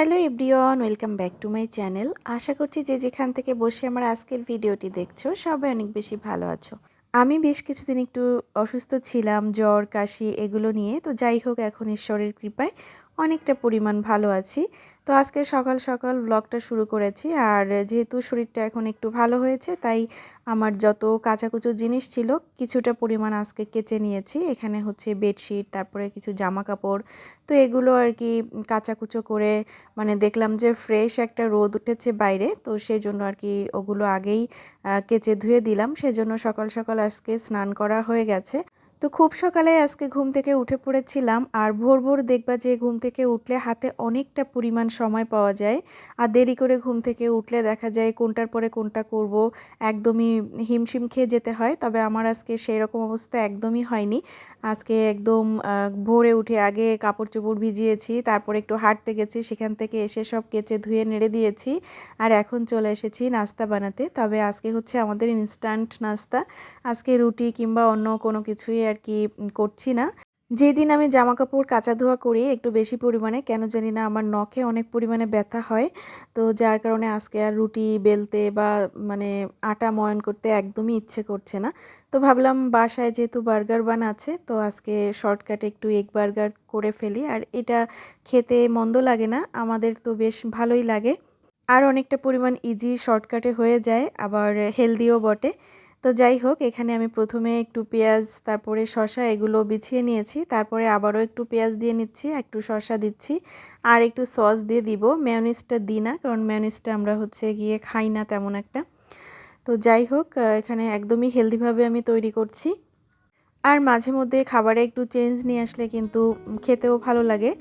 Hello everyone, welcome back to my channel. আশা করছি যে যেখান থেকে বসে আমার আজকের ভিডিওটি দেখছ, সবাই অনেক বেশি ভালো আছো। আমি বেশ কিছুদিন একটু অসুস্থ ছিলাম, জ্বর, কাশি এগুলো নিয়ে। তো যাই হোক, এখন ঈশ্বরের কৃপায় অনেকটা পরিমাণ ভালো আছি। তো আজকে সকাল সকাল ব্লগটা শুরু করেছি আর যেহেতু শরীরটা এখন একটু ভালো হয়েছে, তাই আমার যত কাঁচাকুচো জিনিস ছিল কিছুটা পরিমাণ আজকে কেচে নিয়েছি। এখানে হচ্ছে বেডশিট তারপরে কিছু জামা কাপড় তো এগুলো আর কি কাঁচাকুচো করে মানে দেখলাম যে ফ্রেশ একটা রোদ উঠেছে বাইরে, তো সেই জন্য আর কি ওগুলো আগেই কেচে ধুয়ে দিলাম। সেজন্য সকাল সকাল আজকে স্নান করা হয়ে গেছে। তো খুব সকালে আজকে ঘুম থেকে উঠে পড়েছিলাম আর ভোর ভোর দেখবা যে ঘুম থেকে উঠলে হাতে অনেকটা পরিমাণ সময় পাওয়া যায়। আর দেরি করে ঘুম থেকে উঠলে দেখা যায় কোনটার পরে কোনটা করব, একদমই হিমশিম খেয়ে যেতে হয়। তবে আমার আজকে সেই রকম অবস্থা একদমই হয়নি। আজকে একদম ভোরে উঠে আগে কাপড় চোপড় ভিজিয়েছি, তারপর একটু হাঁটতে গেছি, সেখান থেকে এসে সব কেচে ধুয়ে নেড়ে দিয়েছি আর এখন চলে এসেছি নাস্তা বানাতে। তবে আজকে হচ্ছে আমাদের ইনস্ট্যান্ট নাস্তা। আজকে রুটি কিংবা অন্য কোনো কিছুই আর কি করছি না। যেদিন আমি জামা কাপড় কাচা ধোয়া করি, একটু বেশি পরিমাণে, কেন জানি না আমার নখে অনেক পরিমাণে ব্যথা হয়। তো যার কারণে আজকে আর রুটি বেলতে বা মানে আটা ময়ন করতে একদমই ইচ্ছে করছে না। তো ভাবলাম বাসায় যেহেতু বার্গার বান আছে, তো আজকে শর্টকাটে একটু এগ বার্গার করে ফেলি। আর এটা খেতে মন্দ লাগে না, আমাদের তো বেশ ভালোই লাগে। আর অনেকটা পরিমাণ ইজি শর্টকাটে হয়ে যায়, আবার হেলদিও বটে। তো যাই হোক, এখানে আমি প্রথমে একটু পেঁয়াজ, তারপরে শশা এগুলো বিছিয়ে নিয়েছি। তারপরে আবারও একটু পেঁয়াজ দিয়ে নিচ্ছি, একটু শশা দিচ্ছি। আর একটু সস দিয়ে দিব। মেয়নিসটা দিই না, কারণ মেয়নিসটা আমরা হচ্ছে গিয়ে খাই না তেমন একটা। তো যাই হোক এখানে একদমই হেলদিভাবে আমি তৈরি করছি। আর মাঝে মধ্যে খাবারে একটু চেঞ্জ নিয়ে আসলে কিন্তু খেতেও ভালো লাগে।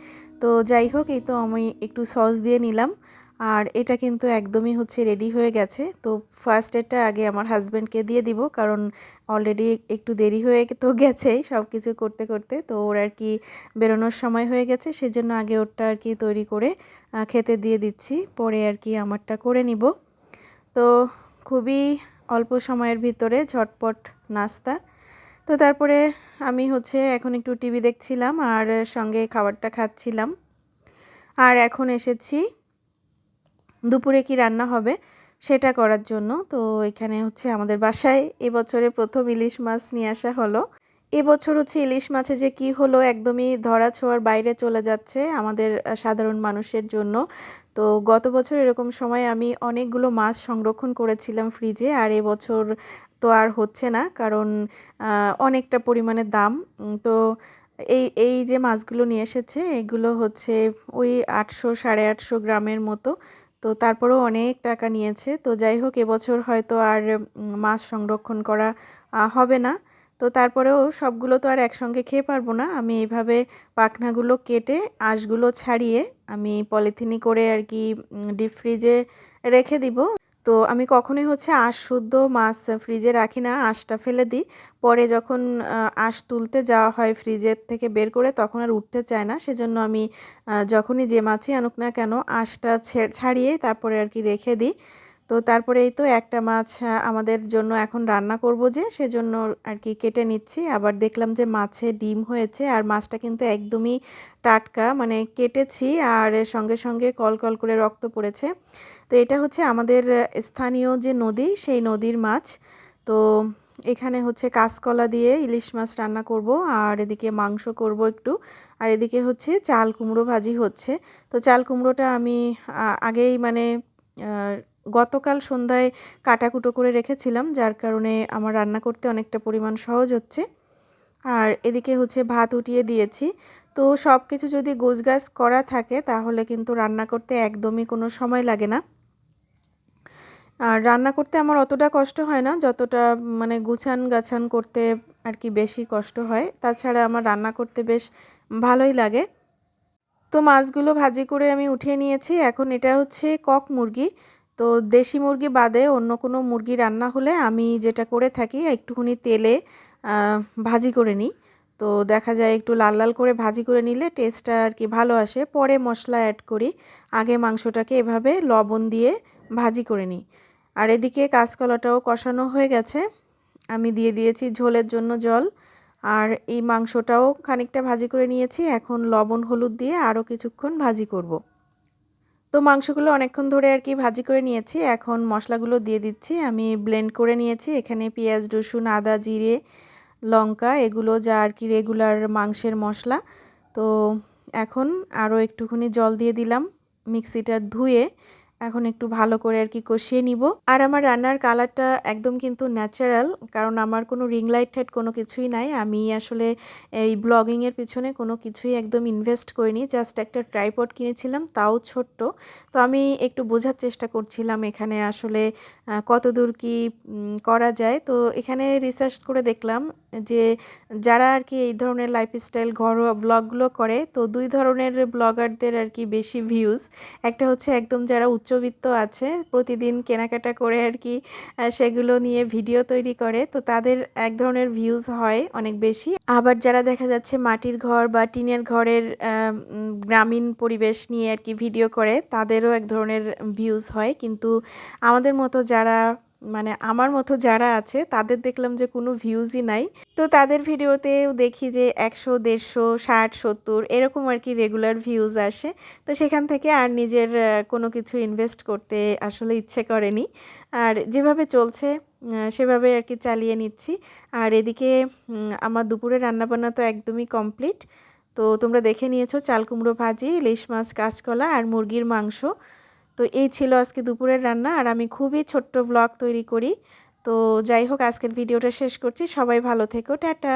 তো যাই হোক, এই তো আমি একটু সস দিয়ে নিলাম। আর এটা কিন্তু একদমই হচ্ছে রেডি হয়ে গেছে। তো ফার্স্ট এটা আগে আমার হাজব্যান্ডকে দিয়ে দিব, কারণ অলরেডি একটু দেরি হয়ে তো গেছেই সব কিছু করতে করতে। তো ওর আর কি বেরোনোর সময় হয়ে গেছে, সেজন্য আগে ওরটা আর কি তৈরি করে খেতে দিয়ে দিচ্ছি। পরে আর কি আমারটা করে নিব। তো খুবই অল্প সময়ের ভিতরে ঝটপট নাস্তা। তো তারপরে আমি হচ্ছে এখন একটু টিভি দেখছিলাম আর সঙ্গে খাবারটা খাচ্ছিলাম। আর এখন এসেছি দুপুরে কি রান্না হবে সেটা করার জন্য। তো এখানে হচ্ছে আমাদের বাসায় এবছরে প্রথম ইলিশ মাছ নিয়ে আসা হলো। এবছর হচ্ছে ইলিশ মাছে যে কি হলো একদমই ধরা ছোঁয়ার বাইরে চলে যাচ্ছে আমাদের সাধারণ মানুষের জন্য। তো গত বছর এরকম সময় আমি অনেকগুলো মাছ সংরক্ষণ করেছিলাম ফ্রিজে, আর এবছর তো আর হচ্ছে না কারণ অনেকটা পরিমাণে দাম। তো এই এই যে মাছগুলো নিয়ে এসেছে এগুলো হচ্ছে ওই আটশো সাড়ে আটশো গ্রামের মতো। তো তারপরেও অনেক টাকা নিয়েছে। তো যাই হোক, এবছর হয়তো আর মাছ সংরক্ষণ করা হবে না। তো তারপরেও সবগুলো তো আর একসঙ্গে খেয়ে পারব না। আমি এইভাবে পাখনাগুলো কেটে, আঁশগুলো ছাড়িয়ে আমি পলিথিনি করে আর কি ডিপ ফ্রিজে রেখে দিব। তো আমি কখনোই হচ্ছে আঁশ শুদ্ধ মাছ ফ্রিজে রাখি না, আঁশটা ফেলে দিই। পরে যখন আঁশ তুলতে যাওয়া হয় ফ্রিজের থেকে বের করে তখন আর উঠতে চায় না। সেজন্য আমি যখনই যে মাছই আনুক না কেন, আঁশটা ছাড়িয়ে তারপরে আর কি রেখে দিই। তো তারপরে এই তো একটা মাছ আমাদের জন্য এখন রান্না করব যে, সেজন্য আর কি কেটে নিচ্ছি। আবার দেখলাম যে মাছে ডিম হয়েছে, আর মাছটা কিন্তু একদমই টাটকা মানে কেটেছি, আর সঙ্গে সঙ্গে কল কল করে রক্ত পড়েছে। তো এটা হচ্ছে আমাদের স্থানীয় যে নদী, সেই নদীর মাছ। তো এখানে হচ্ছে কাঁচকলা দিয়ে ইলিশ মাছ রান্না করব, আর এদিকে মাংস করব একটু। আর এদিকে হচ্ছে চাল কুমড়ো ভাজি হচ্ছে। তো চাল কুমড়োটা আমি আগেই মানে গতকাল সন্ধ্যায় কাটাকুটো করে রেখেছিলাম, যার কারণে আমার রান্না করতে অনেকটা পরিমাণ সহজ হচ্ছে। আর এদিকে হচ্ছে ভাত উঠিয়ে দিয়েছি। তো সব কিছু যদি গোছগাছ করা থাকে, তাহলে কিন্তু রান্না করতে একদমই কোনো সময় লাগে না। আর রান্না করতে আমার অতটা কষ্ট হয় না, যতটা মানে গুছান গাছান করতে আর কি বেশি কষ্ট হয়। তাছাড়া আমার রান্না করতে বেশ ভালোই লাগে। তো মাছগুলো ভাজি করে আমি উঠিয়ে নিয়েছি। এখন এটা হচ্ছে কক মুরগি। তো দেশি মুরগি বাদে অন্য কোনো মুরগি রান্না হলে আমি যেটা করে থাকি, একটুখানি তেলে ভাজি করে নিই। তো দেখা যায় একটু লাল লাল করে ভাজি করে নিলে টেস্টটা আর কি ভালো আসে। পরে মশলা অ্যাড করি। আগে মাংসটাকে এভাবে লবণ দিয়ে ভাজি করে নিই। আর এদিকে কাঁচকলাটাও কষানো হয়ে গেছে। আমি দিয়ে দিয়েছি ঝোলের জন্য জল। আর এই মাংসটাও খানিকটা ভাজি করে নিয়েছি। এখন লবণ, হলুদ দিয়ে আরও কিছুক্ষণ ভাজি করব। তো মাংসগুলো অনেকক্ষণ ধরে আর কি ভাজি করে নিয়েছি। এখন মশলাগুলো দিয়ে দিচ্ছি। আমি ব্লেন্ড করে নিয়েছি। এখানে পেঁয়াজ, রসুন, আদা, জিরে, লঙ্কা এগুলো যা আর কি রেগুলার মাংসের মশলা। তো এখন আরও একটুখানি জল দিয়ে দিলাম। মিক্সিটা ধুয়ে এখন একটু ভালো করে আর কি কষিয়ে নিব। আর আমার রান্নার কালারটা একদম কিন্তু ন্যাচারাল, কারণ আমার কোনো রিং লাইট টাইট কোনো কিছুই নাই। আমি আসলে এই ব্লগিংয়ের পিছনে কোনো কিছুই একদম ইনভেস্ট করিনি জাস্ট একটা ট্রাইপড কিনেছিলাম, তাও ছোট্ট। তো আমি একটু বোঝার চেষ্টা করছিলাম এখানে আসলে কত দূর কি করা যায়। তো এখানে রিসার্চ করে দেখলাম যে যারা আর কি এই ধরনের লাইফস্টাইল ঘরোয়া ব্লগগুলো করে, তো দুই ধরনের ব্লগারদের আর কি বেশি ভিউজ একটা হচ্ছে একদম যারা উচ্চবিত্ত আছে। প্রতিদিন কেনাকাটা করে আর কি সেগুলো নিয়ে ভিডিও তৈরি করে। তো তাদের এক ধরনের ভিউজ হয় অনেক বেশি। আবার যারা দেখা যাচ্ছে মাটির ঘর বা টিনের ঘরের গ্রামীণ পরিবেশ নিয়ে আর কি ভিডিও করে, তাদেরও এক ধরনের ভিউজ হয়। কিন্তু আমাদের মতো যারা মানে আমার মতো যারা আছে, তাদের দেখলাম যে কোনো ভিউজই নাই। তো তাদের ভিডিওতেও দেখি যে একশো, দেড়শো, ষাট, সত্তর এরকম আর কি রেগুলার ভিউজ আসে। তো সেখান থেকে আর নিজের কোনো কিছু ইনভেস্ট করতে আসলে ইচ্ছে করেনি। আর যেভাবে চলছে সেভাবে আর কি চালিয়ে নিচ্ছি। আর এদিকে আমার দুপুরে রান্নাবান্না তো একদমই কমপ্লিট তো তোমরা দেখে নিয়েছো চাল কুমড়ো ভাজি, ইলিশ মাছ, কাঁচকলা আর মুরগির মাংস। তো এই ছিল আজকে দুপুরের রান্না, আর আমি খুবই ছোট্ট ব্লগ তৈরি করি। তো যাই হোক, আজকের ভিডিওটা শেষ করছি। সবাই ভালো থেকো, টাটা।